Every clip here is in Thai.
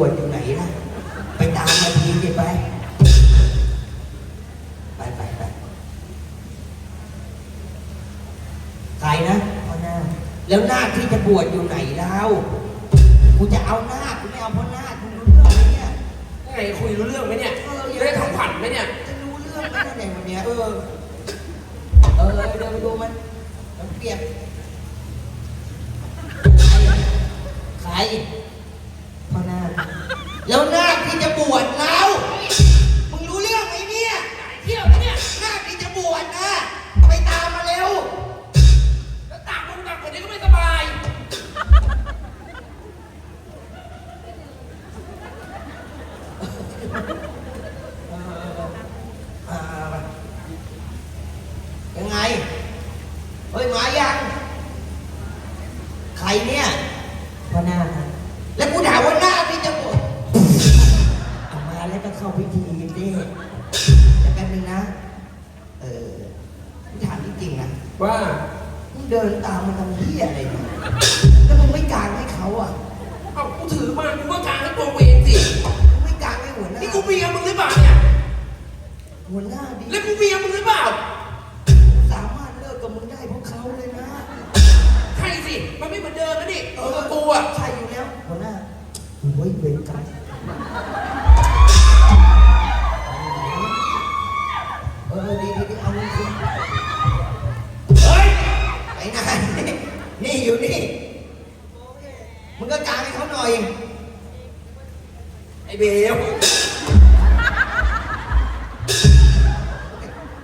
วชอยู่ไหนนะไปตามมาทีดิไป ไปไปไปใครนะพ่อหน้า แล้วนาคที่จะบวชอยู่ไหนแล้วกูจะเอานาคกูไม่เอาพ่อนาคกูรู้เรื่องไหมเนี่ยยังไงคุยรู้เรื่องไหมเนี่ยเออจะได้ทำขวัญไหมเนี่ย จะรู้เรื่องไหมเนี่ยวันเนี้ยเออ เออเดินไปดูมันมันเปียกใครพ่อหน้า แล้วนาคที่จะบวชเรามึงรู้เรื่องไหมเนี่ย เที่ยวนะเนี่ยนาคที่จะบวชนะ ไปตามมาเร็ว แล้วตากลงตากคนนี้ก็ไม่สบายอ่ายังไง เฮ้ย มายังใไปไหนนี่อยู่นี่ มึงก็กางให้เขาหน่อย ไอ้เบล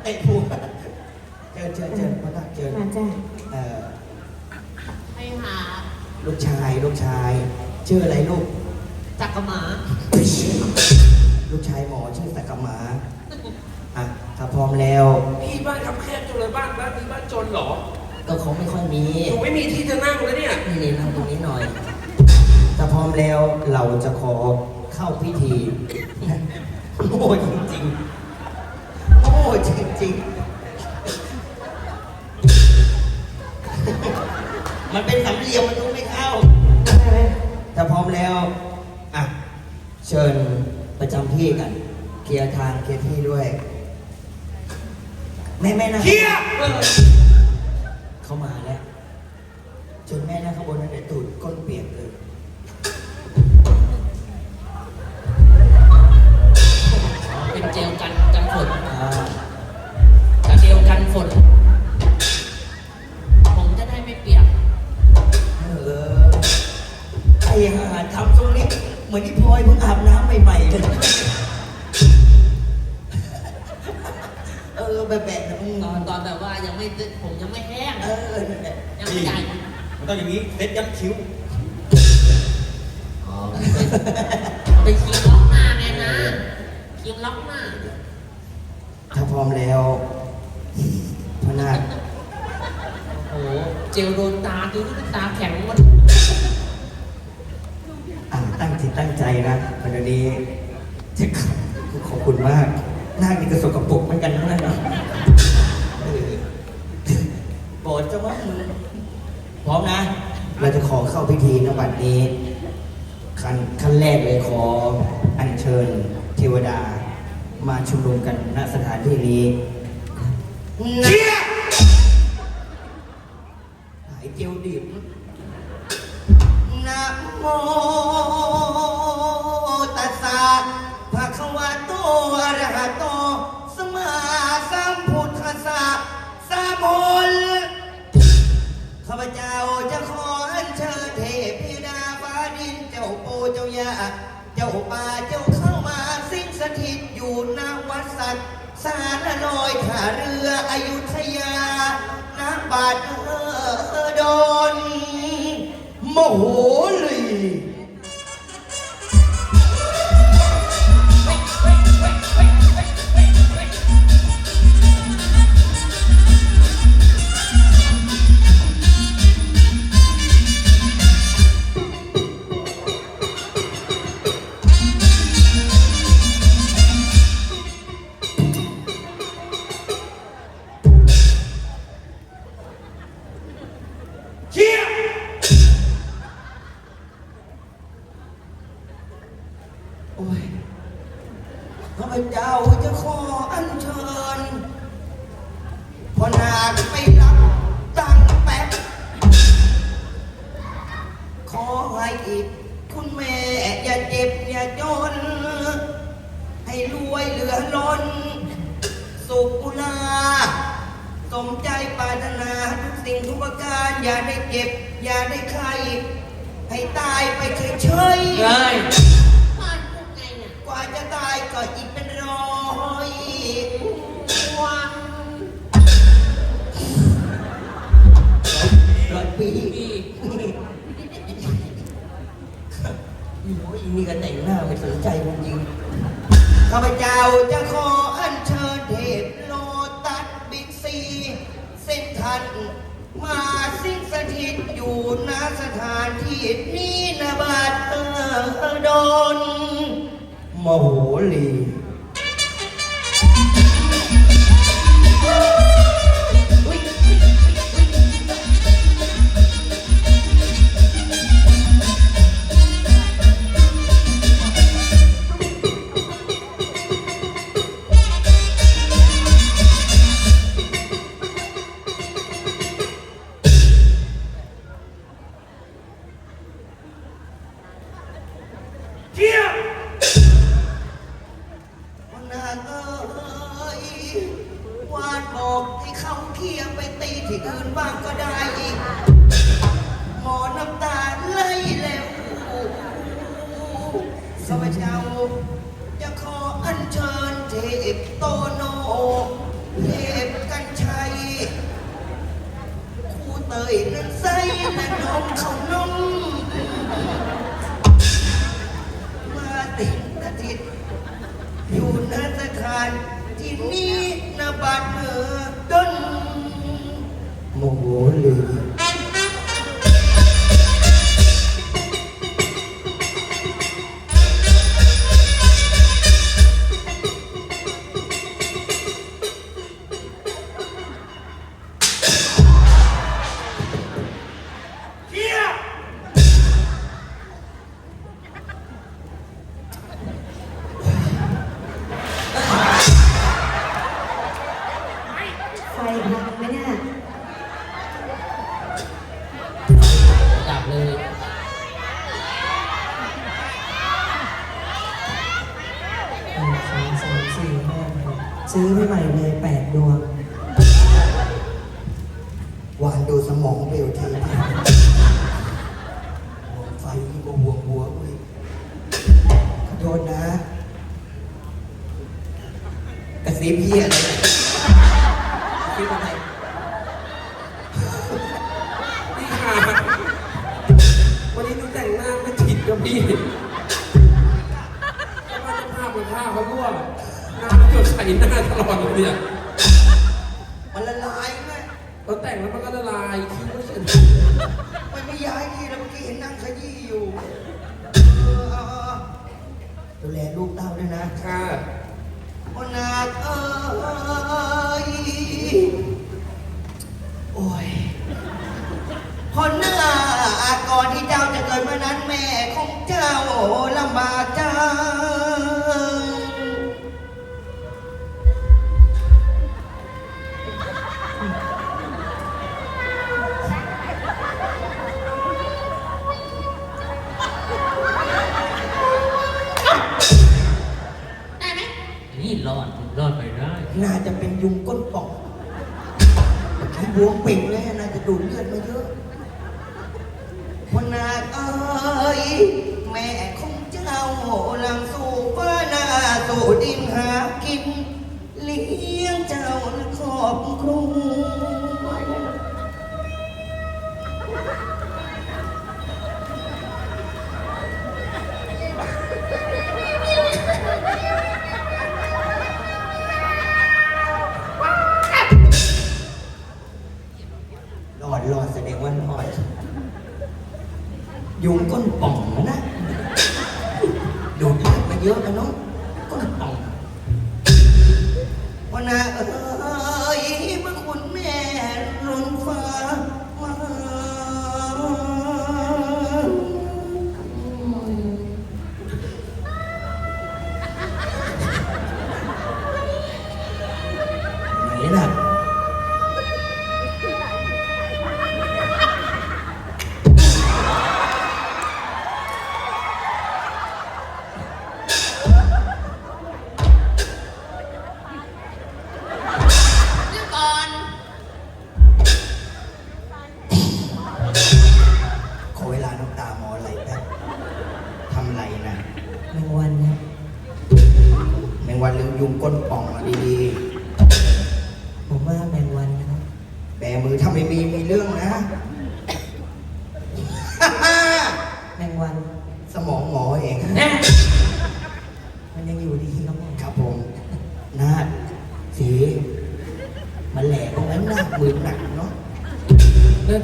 ไอ้ผัวเจอเจอเจอมาตักเจอมาจ้าเอ่อไปหา ลูกชายลูกชาย ชื่ออะไรลูกจักรหมาลูกชายหมอชื่อสักกะหมาอะถ้าพร้อมแล้ว พี่บ้านคับแคบจังเลยบ้านบ้านนี้บ้านจนเหรอ ก็เขาไม่ค่อยมีหนูไม่มีที่จะนั่งแล้วเนี่ย นี่นี่นั่งตรงนี้หน่อย ถ้าพร้อมแล้วเราจะขอเข้าพิธีโง่จริงๆโง่จริงๆ มันเป็นสำเนียงมันต้องไม่เข้าถ้าพร้อมแล้ว อะ เชิญประจำที่กัน เคลียร์ทางเคลียร์ที่ด้วยแม่แม่นะเฮียเออ เขามาแล้ว จนแม่นั่งข้างบนนั่นแต่ตูดก้นเปียกเลย ต้องอย่างนี้เซ็ตยัดคิ้วอ๋อไปคิวล็อกหน้าไงนะคิวล็อกหน้าถ้าพร้อมแล้วพระนาคโอ้โหเจลโดนตาดูที่ตาแข็งหมดอ่าตั้งจิตตั้งใจนะวันนี้จะขอบคุณมากหน้านี่ก็สกปรกเหมือนกันนะเออโปรดจะว่ามึงพร้อมนะ เราจะขอเข้าพิธีนบัดนี้ขั้นขั้นแรกเลยขออัญเชิญเทวดา มาชุมนุมกันณสถานที่นี้นะเฮียหายเจียวดิบ บาดเออดนโมโหลี พเจ้าจะขออัญเชิญพอนาคไปรับตังแป๊บขอให้อีกคุณแม่อย่าเจ็บอย่าจน ให้รวยเหลือล้น สุขุลาสมใจปรารถนาทุกสิ่งทุกประการ อย่าได้เจ็บ อย่าได้ไข้ให้ตายไปเฉยเฮ้ย ปีปีโอ้ยนี่ก็แต่งหน้าไม่สนใจจริงๆข้าพเจ้าจะขออัญเชิญเทพโลตัสบิ๊กซีเส้นทันมาสิ้นสถิตอยู่ณสถานที่นี้นบาดเออดนมโหลี วานบอกให้เขาเคลียร์ไปตีที่อื่นบ้างก็ได้อีก หมอน้ำตาไหลแล้วข้าพเจ้าจะขออัญเชิญเทพโตโนเทพกันชัยครูเตยนั้นใสและนมเขานมมาติดอาทิตอยู่ณสถานที่นี้ นบัดเนือ ซื้อให้ใหม่เลยแปดดวงวานดูสมองเบลทีหัวไฟนี่ก็หัวหัวเว้ยขอโทษนะกระซิบเพี้ยอะไรเนี่ยกระซิบอะไรพี่ขาวันนี้หนูแต่งหน้าไม่ติดกับพี่ว่าจะภาพเหมันภาพเขารั่วน้ำหยดใส่หน้าตลอดเลยเนี่ยมันละลายไหมเราแต่งแล้วมันก็ละลายคิ้วเสร็จมันไม่ย้ายทีแล้วเมื่อกี้เห็นนั่งขยี้อยู่เออเอาเอาเอาดูแลลูกเต้าด้วยนะค่ะโอนาคเอ้ยโอ้ยพอหน้าก่อนที่เจ้าจะเกิดมานั้นแม่ของเจ้าลำบากจ นี่รอดรอดไปได้ น่าจะเป็นยุงก้นป่องไอ้บวงเป่งเลยน่าจะดูดเลือดมาเยอะพนาคเอ้ยแม่ของเจ้าหลังสู่ฟ้านาสู่ดินหากิน เลี้ยงเจ้าและครอบครัว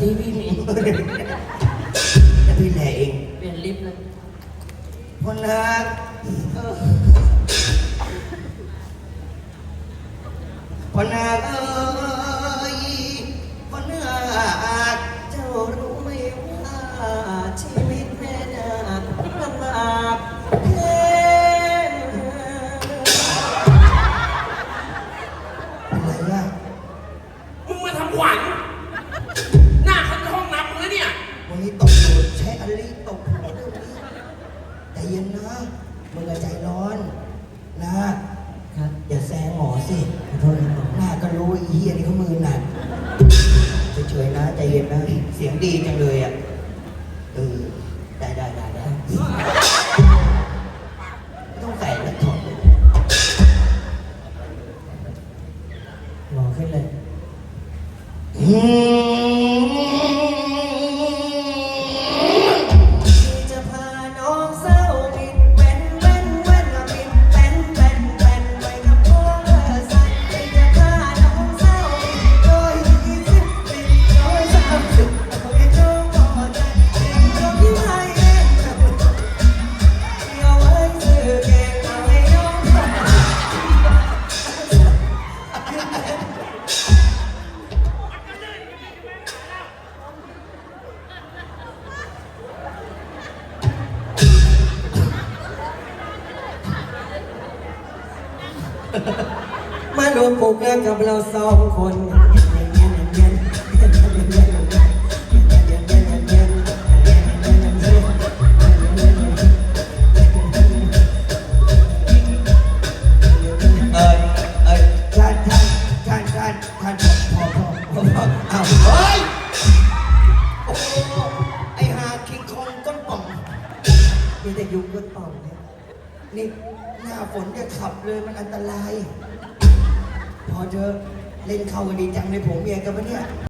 ที่พี่มี พี่แหล่เองเปลี่ยนลิฟต์เลยพอนักพอนักเอ้ มึงก็ใจร้อนนะครับอย่าแซงหมอสิขอโทษนะหน้าก็รู้ไอ้เหี้ยนี่เขามือหนักเฉยๆนะใจเย็นนะเสียงดีจังเลยอะ กับเราสองคน เข้ากันดีจังเลยผมเมียกันปะเนี่ย